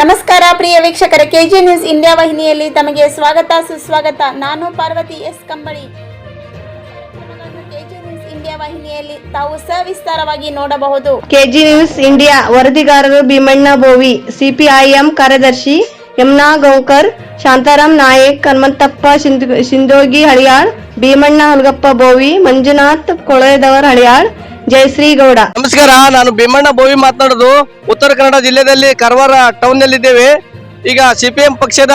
ನಮಸ್ಕಾರ ಪ್ರಿಯ ವೀಕ್ಷಕರ, KG news India ವಾಹಿನಿಯಲ್ಲಿ ತಮಗೆ ಸ್ವಾಗತ, ಸುಸ್ವಾಗತ. ನಾನು Parvathi S Kambali. KG news India ವಾಹಿನಿಯಲ್ಲಿ ತಾವು ನೋಡಬಹುದು. ಕೆಜಿ ನ್ಯೂಸ್ ಇಂಡಿಯಾ ವರದಿಗಾರರು ಭೀಮಣ್ಣ ಬೋವಿ ಸಿಪಿಐಎಂ ಕಾರ್ಯದರ್ಶಿ ಯಮುನಾ ಗೌಕರ್ ಶಾಂತಾರಾಮ್ ನಾಯಕ್, ಹನುಮಂತಪ್ಪ ಶಿಂದೋಗಿ ಹಳಿಯಾಳ್, ಭೀಮಣ್ಣ ಹುಲ್ಗಪ್ಪ ಬೋವಿ ಮಂಜುನಾಥ್ ಕೊಳೆದವರ್ ಹಳಿಯಾಳ್ ಜಯಶ್ರೀ ಗೌಡ ನಮಸ್ಕಾರ ನಾನು ಭೀಮಣ್ಣ ಬೋವಿ ಮಾತನಾಡೋದು. ಉತ್ತರ ಕನ್ನಡ ಜಿಲ್ಲೆಯಲ್ಲಿ ಕಾರವಾರ ಟೌನ್ನಲ್ಲಿ ಇದ್ದೇವೆ ಈಗ ಸಿಪಿಎಂ ಪಕ್ಷದ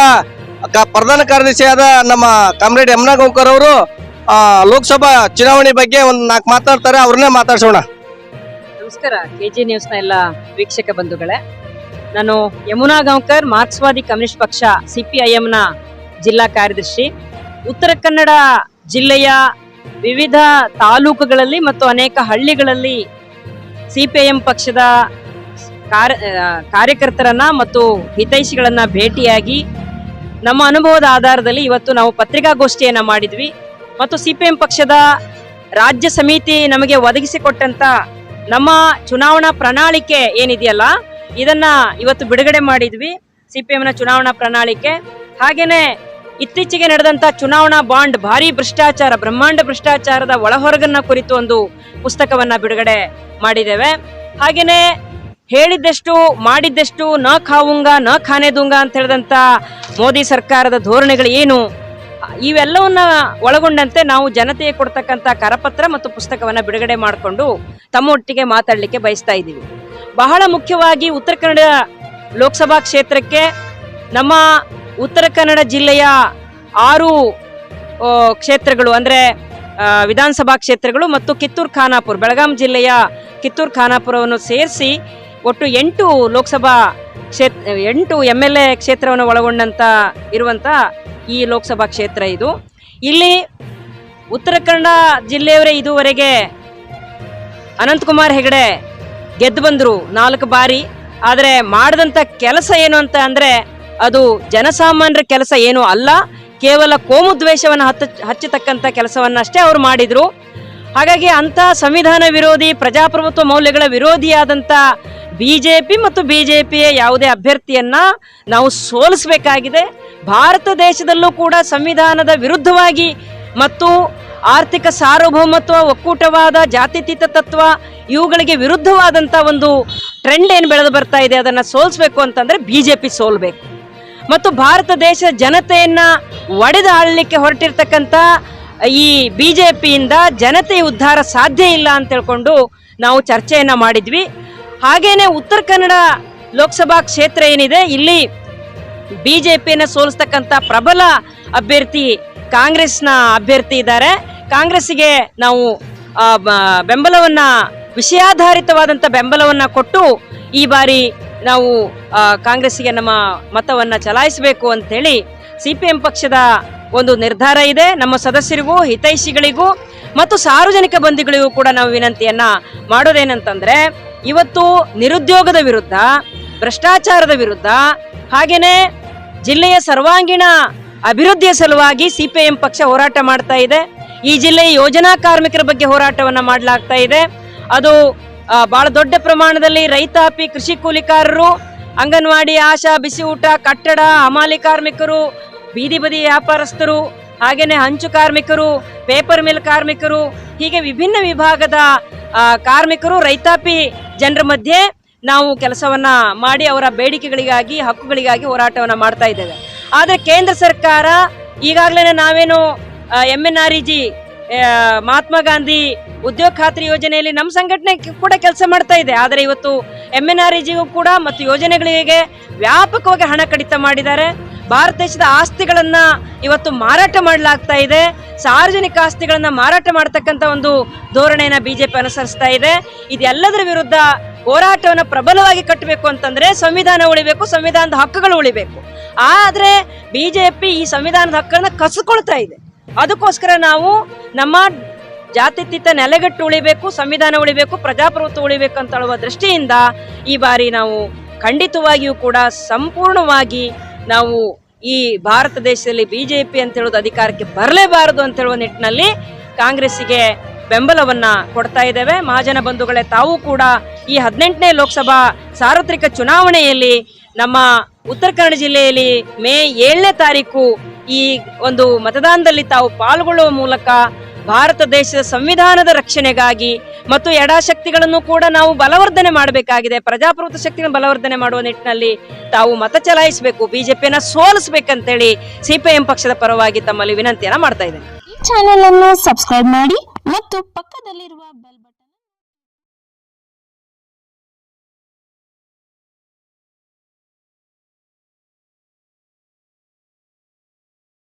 ಕ- ಪ್ರಧಾನ ಕಾರ್ಯದರ್ಶಿಯಾದ ನಮ್ಮ ಕಾಮ್ರೇಡ್ ಯಮುನಾ ಗೌಕರ್ ಅವರು ಲೋಕಸಭಾ ಚುನಾವಣೆ ಬಗ್ಗೆ ಒಂದು ನಾಲ್ಕು ಮಾತಾಡ್ತಾರೆ ಅವ್ರನ್ನೇ ಮಾತಾಡ್ಸೋಣ. ನಮಸ್ಕಾರ ಕೆಜಿ ನ್ಯೂಸ್ನ ಎಲ್ಲ ವೀಕ್ಷಕ ಬಂಧುಗಳೇ. ನಾನು ಯಮುನಾ ಗಾಂವ್ಕರ್ ಮಾರ್ಕ್ಸ್ವಾದಿ ಕಮ್ಯುನಿಸ್ಟ್ ಪಕ್ಷ ಸಿಪಿಐಎಂನ ಜಿಲ್ಲಾ ಕಾರ್ಯದರ್ಶಿ. ಉತ್ತರ ಕನ್ನಡ ಜಿಲ್ಲೆಯ ವಿವಿಧ ತಾಲೂಕುಗಳಲ್ಲಿ ಮತ್ತು ಅನೇಕ ಹಳ್ಳಿಗಳಲ್ಲಿ ಸಿಪಿಐಎಂ ಪಕ್ಷದ ಕಾರ್ಯಕರ್ತರನ್ನ ಮತ್ತು ಹಿತೈಷಿಗಳನ್ನ ಭೇಟಿಯಾಗಿ ನಮ್ಮ ಅನುಭವದ ಆಧಾರದಲ್ಲಿ ಇವತ್ತು ನಾವು ಪತ್ರಿಕಾಗೋಷ್ಠಿಯನ್ನ ಮಾಡಿದ್ವಿ. ಮತ್ತು ಸಿಪಿಎಂ ಪಕ್ಷದ ರಾಜ್ಯ ಸಮಿತಿ ನಮಗೆ ಒದಗಿಸಿಕೊಟ್ಟಂತ ನಮ್ಮ ಚುನಾವಣಾ ಪ್ರಣಾಳಿಕೆ ಏನಿದೆಯಲ್ಲ, ಇದನ್ನ ಇವತ್ತು ಬಿಡುಗಡೆ ಮಾಡಿದ್ವಿ. ಸಿಪಿಎಂನ ಚುನಾವಣಾ ಪ್ರಣಾಳಿಕೆ. ಹಾಗೇನೆ ಇತ್ತೀಚೆಗೆ ನಡೆದಂತ ಚುನಾವಣಾ ಬಾಂಡ್ ಭಾರಿ ಭ್ರಷ್ಟಾಚಾರ, ಬ್ರಹ್ಮಾಂಡ ಭ್ರಷ್ಟಾಚಾರದ ಒಳಹೊರಗನ್ನ ಕುರಿತು ಒಂದು ಪುಸ್ತಕವನ್ನ ಬಿಡುಗಡೆ ಮಾಡಿದ್ದೇವೆ. ಹಾಗೇನೆ ಹೇಳಿದ್ದಷ್ಟು, ಮಾಡಿದ್ದಷ್ಟು, ನ ಖಾವುಂಗ, ನ ಖಾನೆದುಂಗ ಅಂತ ಹೇಳಿದಂತ ಮೋದಿ ಸರ್ಕಾರದ ಧೋರಣೆಗಳು ಏನು, ಇವೆಲ್ಲವನ್ನ ಒಳಗೊಂಡಂತೆ ನಾವು ಜನತೆಗೆ ಕೊಡ್ತಕ್ಕಂಥ ಕರಪತ್ರ ಮತ್ತು ಪುಸ್ತಕವನ್ನ ಬಿಡುಗಡೆ ಮಾಡಿಕೊಂಡು ತಮ್ಮೊಟ್ಟಿಗೆ ಮಾತಾಡಲಿಕ್ಕೆ ಬಯಸ್ತಾ ಇದ್ದೀವಿ. ಬಹಳ ಮುಖ್ಯವಾಗಿ ಉತ್ತರ ಕನ್ನಡ ಲೋಕಸಭಾ ಕ್ಷೇತ್ರಕ್ಕೆ ನಮ್ಮ ಉತ್ತರ ಕನ್ನಡ ಜಿಲ್ಲೆಯ ಆರು ಕ್ಷೇತ್ರಗಳು, ಅಂದರೆ ವಿಧಾನಸಭಾ ಕ್ಷೇತ್ರಗಳು ಮತ್ತು ಕಿತ್ತೂರು ಖಾನಾಪುರ, ಬೆಳಗಾಂ ಜಿಲ್ಲೆಯ ಕಿತ್ತೂರು ಖಾನಾಪುರವನ್ನು ಸೇರಿಸಿ ಒಟ್ಟು ಎಂಟು ಲೋಕಸಭಾ ಕ್ಷೇತ್ರ ಎಂಟು ಎಂ ಎಲ್ ಎ ಕ್ಷೇತ್ರವನ್ನು ಒಳಗೊಂಡಂಥ ಇರುವಂಥ ಈ ಲೋಕಸಭಾ ಕ್ಷೇತ್ರ ಇದು. ಇಲ್ಲಿ ಉತ್ತರ ಕನ್ನಡ ಜಿಲ್ಲೆಯವರೇ ಇದುವರೆಗೆ ಅನಂತಕುಮಾರ್ ಹೆಗಡೆ ಗೆದ್ದು ಬಂದರು ನಾಲ್ಕು ಬಾರಿ. ಆದರೆ ಮಾಡಿದಂಥ ಕೆಲಸ ಏನು ಅಂತ ಅಂದ್ರೆ ಅದು ಜನಸಾಮಾನ್ಯರ ಕೆಲಸ ಏನೂ ಅಲ್ಲ. ಕೇವಲ ಕೋಮು ದ್ವೇಷವನ್ನು ಹತ್ತ, ಹಚ್ಚತಕ್ಕಂಥ ಕೆಲಸವನ್ನಷ್ಟೇ ಅವರು ಮಾಡಿದರು. ಹಾಗಾಗಿ ಅಂಥ ಸಂವಿಧಾನ ವಿರೋಧಿ, ಪ್ರಜಾಪ್ರಭುತ್ವ ಮೌಲ್ಯಗಳ ವಿರೋಧಿಯಾದಂಥ ಬಿ ಜೆ ಪಿ ಮತ್ತು ಬಿ ಜೆ ಪಿಯ ಯಾವುದೇ ಅಭ್ಯರ್ಥಿಯನ್ನು ನಾವು ಸೋಲಿಸಬೇಕಾಗಿದೆ. ಭಾರತ ದೇಶದಲ್ಲೂ ಕೂಡ ಸಂವಿಧಾನದ ವಿರುದ್ಧವಾಗಿ ಮತ್ತು ಆರ್ಥಿಕ ಸಾರ್ವಭೌಮತ್ವ, ಒಕ್ಕೂಟವಾದ ಜಾತ್ಯತೀತ ತತ್ವ ಇವುಗಳಿಗೆ ವಿರುದ್ಧವಾದಂಥ ಒಂದು ಟ್ರೆಂಡ್ ಏನು ಬೆಳೆದು ಬರ್ತಾ ಇದೆ, ಅದನ್ನು ಸೋಲಿಸ್ಬೇಕು ಜೆ ಪಿ ಸೋಲ್ಬೇಕು. ಮತ್ತು ಭಾರತ ದೇಶದ ಜನತೆಯನ್ನ ಒಡೆದು ಆಳಲಿಕ್ಕೆ ಹೊರಟಿರ್ತಕ್ಕಂಥ ಈ ಪಿಯಿಂದ ಜನತೆಯ ಉದ್ಧಾರ ಸಾಧ್ಯ ಇಲ್ಲ ಅಂತ ಹೇಳ್ಕೊಂಡು ನಾವು ಚರ್ಚೆಯನ್ನ ಮಾಡಿದ್ವಿ. ಹಾಗೇನೆ ಉತ್ತರ ಕನ್ನಡ ಲೋಕಸಭಾ ಕ್ಷೇತ್ರ ಏನಿದೆ, ಇಲ್ಲಿ ಬಿಜೆಪಿಯನ್ನು ಸೋಲಿಸ್ತಕ್ಕಂಥ ಪ್ರಬಲ ಅಭ್ಯರ್ಥಿ ಕಾಂಗ್ರೆಸ್ನ ಅಭ್ಯರ್ಥಿ ಇದ್ದಾರೆ. ಕಾಂಗ್ರೆಸ್ಸಿಗೆ ನಾವು ಬೆಂಬಲವನ್ನ ವಿಷಯಾಧಾರಿತವಾದಂಥ ಬೆಂಬಲವನ್ನ ಕೊಟ್ಟು ಈ ಬಾರಿ ನಾವು ಕಾಂಗ್ರೆಸ್ಸಿಗೆ ನಮ್ಮ ಮತವನ್ನು ಚಲಾಯಿಸಬೇಕು ಅಂಥೇಳಿ ಸಿ ಪಿ ಎಂ ಪಕ್ಷದ ಒಂದು ನಿರ್ಧಾರ ಇದೆ. ನಮ್ಮ ಸದಸ್ಯರಿಗೂ, ಹಿತೈಷಿಗಳಿಗೂ ಮತ್ತು ಸಾರ್ವಜನಿಕ ಬಂಧುಗಳಿಗೂ ಕೂಡ ನಾವು ವಿನಂತಿಯನ್ನು ಮಾಡೋದೇನಂತಂದರೆ, ಇವತ್ತು ನಿರುದ್ಯೋಗದ ವಿರುದ್ಧ, ಭ್ರಷ್ಟಾಚಾರದ ವಿರುದ್ಧ ಹಾಗೆಯೇ ಜಿಲ್ಲೆಯ ಸರ್ವಾಂಗೀಣ ಅಭಿವೃದ್ಧಿಯ ಸಲುವಾಗಿ ಸಿ ಪಿ ಎಂ ಪಕ್ಷ ಹೋರಾಟ ಮಾಡ್ತಾ ಇದೆ. ಈ ಜಿಲ್ಲೆಯ ಯೋಜನಾ ಕಾರ್ಮಿಕರ ಬಗ್ಗೆ ಹೋರಾಟವನ್ನು ಮಾಡಲಾಗ್ತಾ ಇದೆ. ಅದು ಬಹಳ ದೊಡ್ಡ ಪ್ರಮಾಣದಲ್ಲಿ ರೈತಾಪಿ ಕೃಷಿ ಕೂಲಿಕಾರರು, ಅಂಗನವಾಡಿ ಆಶಾ, ಬಿಸಿ ಊಟ, ಕಟ್ಟಡ, ಹಮಾಲಿ ಕಾರ್ಮಿಕರು, ಬೀದಿ ಬದಿ ವ್ಯಾಪಾರಸ್ಥರು ಹಾಗೆಯೇ ಹಂಚು ಕಾರ್ಮಿಕರು ಪೇಪರ್ ಮಿಲ್ ಕಾರ್ಮಿಕರು, ಹೀಗೆ ವಿಭಿನ್ನ ವಿಭಾಗದ ಕಾರ್ಮಿಕರು ರೈತಾಪಿ ಜನರ ಮಧ್ಯೆ ನಾವು ಕೆಲಸವನ್ನ ಮಾಡಿ ಅವರ ಬೇಡಿಕೆಗಳಿಗಾಗಿ, ಹಕ್ಕುಗಳಿಗಾಗಿ ಹೋರಾಟವನ್ನು ಮಾಡ್ತಾ ಇದ್ದೇವೆ. ಆದರೆ ಕೇಂದ್ರ ಸರ್ಕಾರ ಈಗಾಗಲೇ ನಾವೇನು M N R E G Mahatma Gandhi ಉದ್ಯೋಗ ಖಾತ್ರಿ ಯೋಜನೆಯಲ್ಲಿ ನಮ್ಮ ಸಂಘಟನೆ ಕೂಡ ಕೆಲಸ ಮಾಡ್ತಾ ಇದೆ. ಆದರೆ ಇವತ್ತು ಎಂ ಎನ್ ಆರ್ ಇಜಿಗೂ ಜಿಗೂ ಕೂಡ ಮತ್ತು ಯೋಜನೆಗಳಿಗೆ ವ್ಯಾಪಕವಾಗಿ ಹಣ ಕಡಿತ ಮಾಡಿದ್ದಾರೆ. ಭಾರತ ದೇಶದ ಆಸ್ತಿಗಳನ್ನ ಇವತ್ತು ಮಾರಾಟ ಮಾಡಲಾಗ್ತಾ ಇದೆ. ಸಾರ್ವಜನಿಕ ಆಸ್ತಿಗಳನ್ನ ಮಾರಾಟ ಮಾಡತಕ್ಕಂತ ಒಂದು ಧೋರಣೆಯನ್ನ ಬಿಜೆಪಿ ಅನುಸರಿಸ್ತಾ ಇದೆ. ಇದೆಲ್ಲದರ ವಿರುದ್ಧ ಹೋರಾಟವನ್ನು ಪ್ರಬಲವಾಗಿ ಕಟ್ಟಬೇಕು ಅಂತಂದ್ರೆ ಸಂವಿಧಾನ ಉಳಿಬೇಕು, ಸಂವಿಧಾನದ ಹಕ್ಕುಗಳು ಉಳಿಬೇಕು. ಆದ್ರೆ ಬಿಜೆಪಿ ಈ ಸಂವಿಧಾನದ ಹಕ್ಕನ್ನ ಕಸಿಕೊಳ್ತಾ ಇದೆ. ಅದಕ್ಕೋಸ್ಕರ ನಾವು ನಮ್ಮ ಜಾತ್ಯತೀತ ನೆಲೆಗಟ್ಟು ಉಳಿಬೇಕು, ಸಂವಿಧಾನ ಉಳಿಬೇಕು, ಪ್ರಜಾಪ್ರಭುತ್ವ ಉಳಿಬೇಕು ಅಂತ ಹೇಳುವ ದೃಷ್ಟಿಯಿಂದ ಈ ಬಾರಿ ನಾವು ಖಂಡಿತವಾಗಿಯೂ ಕೂಡ ಸಂಪೂರ್ಣವಾಗಿ ನಾವು ಈ ಭಾರತ ದೇಶದಲ್ಲಿ ಬಿಜೆಪಿ ಅಂತ ಹೇಳೋದು ಅಧಿಕಾರಕ್ಕೆ ಬರಲೇಬಾರದು ಅಂತ ಹೇಳುವ ನಿಟ್ಟಿನಲ್ಲಿ ಕಾಂಗ್ರೆಸ್ಸಿಗೆ ಬೆಂಬಲವನ್ನ ಕೊಡ್ತಾ ಇದ್ದೇವೆ. ಮಹಾಜನ ಬಂಧುಗಳೇ, ತಾವು ಕೂಡ ಈ ಹದಿನೆಂಟನೇ ಲೋಕಸಭಾ ಸಾರ್ವತ್ರಿಕ ಚುನಾವಣೆಯಲ್ಲಿ ನಮ್ಮ ಉತ್ತರ ಕನ್ನಡ ಜಿಲ್ಲೆಯಲ್ಲಿ ಮೇ ಏಳನೇ ತಾರೀಕು ಈ ಒಂದು ಮತದಾನದಲ್ಲಿ ತಾವು ಪಾಲ್ಗೊಳ್ಳುವ ಮೂಲಕ ಭಾರತ ದೇಶದ ಸಂವಿಧಾನದ ರಕ್ಷಣೆಗಾಗಿ ಮತ್ತು ಎಡಶಕ್ತಿಗಳನ್ನು ಕೂಡ ನಾವು ಬಲವರ್ಧನೆ ಮಾಡಬೇಕಾಗಿದೆ. ಪ್ರಜಾಪ್ರಭುತ್ವ ಶಕ್ತಿಗಳನ್ನು ಬಲವರ್ಧನೆ ಮಾಡುವ ನಿಟ್ಟಿನಲ್ಲಿ ತಾವು ಮತ ಚಲಾಯಿಸಬೇಕು, ಬಿಜೆಪಿಯನ್ನ ಸೋಲಿಸಬೇಕಂತೇಳಿ ಸಿಪಿಎಂ ಪಕ್ಷದ ಪರವಾಗಿ ತಮ್ಮಲ್ಲಿ ವಿನಂತಿಯನ್ನ ಮಾಡ್ತಾ ಈ ಚಾನೆಲ್ ಅನ್ನು ಸಬ್ಸ್ಕ್ರೈಬ್ ಮಾಡಿ ಮತ್ತು ಪಕ್ಕದಲ್ಲಿರುವ ಬೆಲ್ ಬಟನ್